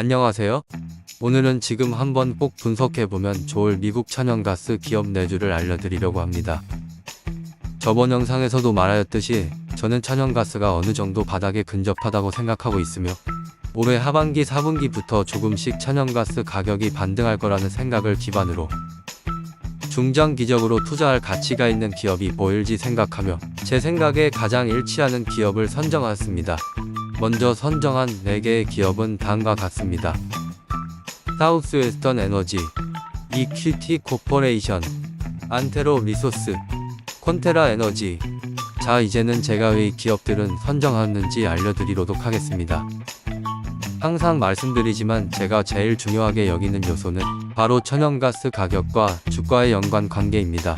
안녕하세요. 오늘은 지금 한번 꼭 분석해보면 좋을 미국 천연가스 기업 내주를 알려드리려고 합니다. 저번 영상에서도 말하였듯이 저는 천연가스가 어느 정도 바닥에 근접하다고 생각하고 있으며 올해 하반기 4분기부터 조금씩 천연가스 가격이 반등할 거라는 생각을 기반으로 중장기적으로 투자할 가치가 있는 기업이 보일지 생각하며 제 생각에 가장 일치하는 기업을 선정하였습니다. 먼저 선정한 4개의 기업은 다음과 같습니다. 사우스웨스턴 에너지, EQT 코퍼레이션, 안테로 리소스, 콘테라 에너지. 자, 이제는 제가 왜이 기업들은 선정하였는지 알려드리도록 하겠습니다. 항상 말씀드리지만 제가 제일 중요하게 여기는 요소는 바로 천연가스 가격과 주가의 연관 관계입니다.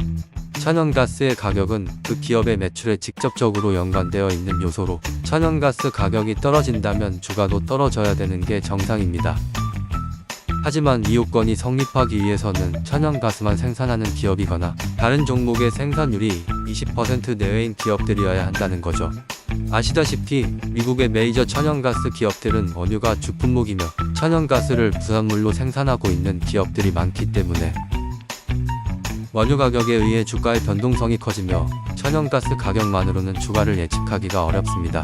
천연가스의 가격은 그 기업의 매출에 직접적으로 연관되어 있는 요소로 천연가스 가격이 떨어진다면 주가도 떨어져야 되는 게 정상입니다. 하지만 이 요건이 성립하기 위해서는 천연가스만 생산하는 기업이거나 다른 종목의 생산율이 20% 내외인 기업들이어야 한다는 거죠. 아시다시피 미국의 메이저 천연가스 기업들은 원유가 주품목이며 천연가스를 부산물로 생산하고 있는 기업들이 많기 때문에 원유 가격에 의해 주가의 변동성이 커지며 천연가스 가격만으로는 주가를 예측하기가 어렵습니다.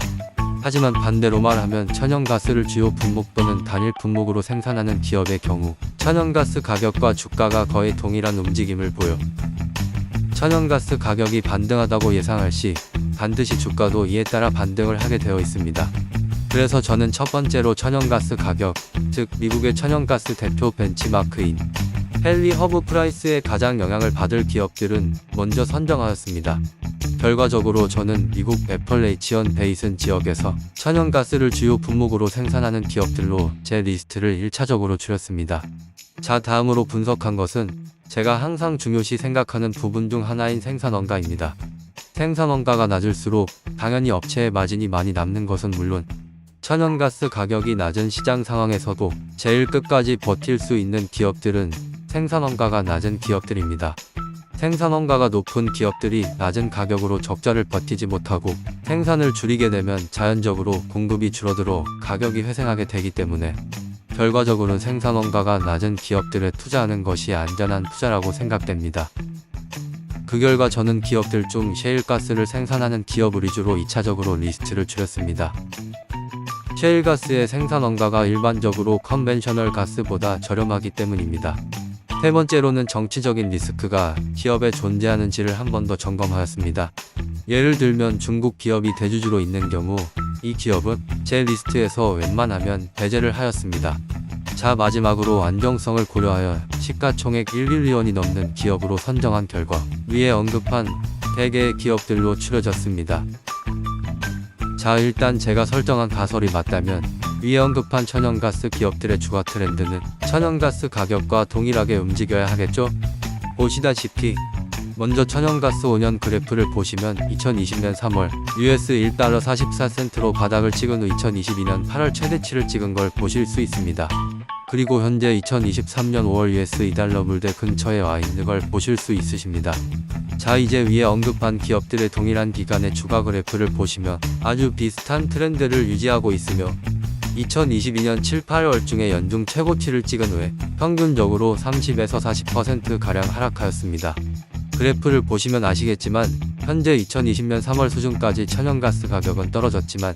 하지만 반대로 말하면 천연가스를 주요 품목 또는 단일 품목으로 생산하는 기업의 경우 천연가스 가격과 주가가 거의 동일한 움직임을 보여 천연가스 가격이 반등하다고 예상할 시 반드시 주가도 이에 따라 반등을 하게 되어 있습니다. 그래서 저는 첫 번째로 천연가스 가격, 즉 미국의 천연가스 대표 벤치마크인 헨리 허브 프라이스에 가장 영향을 받을 기업들은 먼저 선정하였습니다. 결과적으로 저는 미국 애펄레이치언 베이슨 지역에서 천연가스를 주요 품목으로 생산하는 기업들로 제 리스트를 1차적으로 줄였습니다. 자, 다음으로 분석한 것은 제가 항상 중요시 생각하는 부분 중 하나인 생산원가입니다. 생산원가가 낮을수록 당연히 업체의 마진이 많이 남는 것은 물론 천연가스 가격이 낮은 시장 상황에서도 제일 끝까지 버틸 수 있는 기업들은 생산원가가 낮은 기업들입니다. 생산원가가 높은 기업들이 낮은 가격으로 적자를 버티지 못하고 생산을 줄이게 되면 자연적으로 공급이 줄어들어 가격이 회생하게 되기 때문에 결과적으로는 생산원가가 낮은 기업들에 투자하는 것이 안전한 투자라고 생각됩니다. 그 결과 저는 기업들 중 셰일가스를 생산하는 기업을 위주로 2차적으로 리스트를 줄였습니다. 셰일가스의 생산 원가가 일반적으로 컨벤셔널 가스보다 저렴하기 때문입니다. 세 번째로는 정치적인 리스크가 기업에 존재하는지를 한 번 더 점검하였습니다. 예를 들면 중국 기업이 대주주로 있는 경우 이 기업은 제 리스트에서 웬만하면 배제를 하였습니다. 자 마지막으로 안정성을 고려하여 시가총액 1빌리언이 넘는 기업으로 선정한 결과 위에 언급한 3개의 기업들로 추려졌습니다. 자 일단 제가 설정한 가설이 맞다면 위에 언급한 천연가스 기업들의 주가 트렌드는 천연가스 가격과 동일하게 움직여야 하겠죠? 보시다시피 먼저 천연가스 5년 그래프를 보시면 2020년 3월 US 1달러 44센트로 바닥을 찍은 후 2022년 8월 최대치를 찍은 걸 보실 수 있습니다. 그리고 현재 2023년 5월 US 2달러 물대 근처에 와 있는 걸 보실 수 있으십니다. 자 이제 위에 언급한 기업들의 동일한 기간의 주가 그래프를 보시면 아주 비슷한 트렌드를 유지하고 있으며 2022년 7, 8월 중에 연중 최고치를 찍은 후에 평균적으로 30에서 40%가량 하락하였습니다. 그래프를 보시면 아시겠지만 현재 2020년 3월 수준까지 천연가스 가격은 떨어졌지만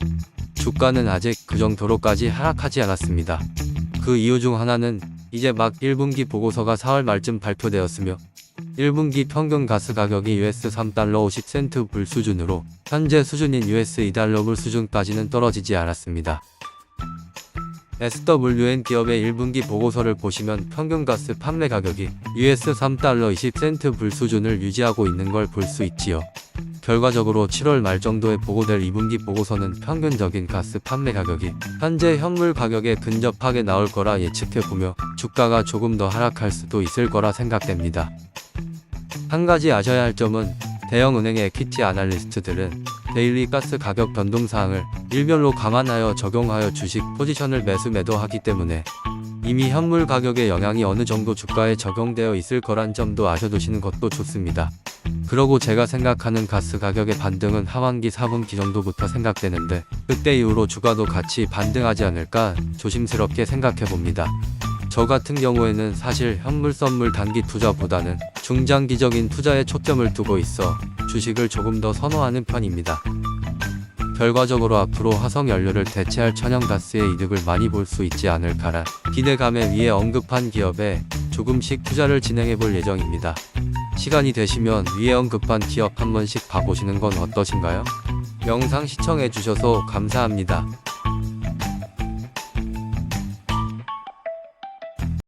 주가는 아직 그 정도로까지 하락하지 않았습니다. 그 이유 중 하나는 이제 막 1분기 보고서가 4월 말쯤 발표되었으며 1분기 평균 가스 가격이 US 3달러 50센트 불 수준으로 현재 수준인 US 2달러 불 수준까지는 떨어지지 않았습니다. SWN 기업의 1분기 보고서를 보시면 평균 가스 판매 가격이 US 3달러 20센트 불 수준을 유지하고 있는 걸 볼 수 있지요. 결과적으로 7월 말 정도에 보고될 2분기 보고서는 평균적인 가스 판매 가격이 현재 현물 가격에 근접하게 나올 거라 예측해보며 주가가 조금 더 하락할 수도 있을 거라 생각됩니다. 한 가지 아셔야 할 점은 대형 은행의 에퀴티 아날리스트들은 데일리 가스 가격 변동 사항을 일별로 감안하여 적용하여 주식 포지션을 매수 매도하기 때문에 이미 현물 가격의 영향이 어느 정도 주가에 적용되어 있을 거란 점도 아셔두시는 것도 좋습니다. 그러고 제가 생각하는 가스 가격의 반등은 하반기 4분기 정도부터 생각되는데 그때 이후로 주가도 같이 반등하지 않을까 조심스럽게 생각해 봅니다. 저 같은 경우에는 사실 현물 선물 단기 투자보다는 중장기적인 투자에 초점을 두고 있어 주식을 조금 더 선호하는 편입니다. 결과적으로 앞으로 화석 연료를 대체할 천연가스의 이득을 많이 볼 수 있지 않을까란 기대감에 위에 언급한 기업에 조금씩 투자를 진행해 볼 예정입니다. 시간이 되시면 위에 언급한 기업 한 번씩 봐보시는 건 어떠신가요? 영상 시청해 주셔서 감사합니다.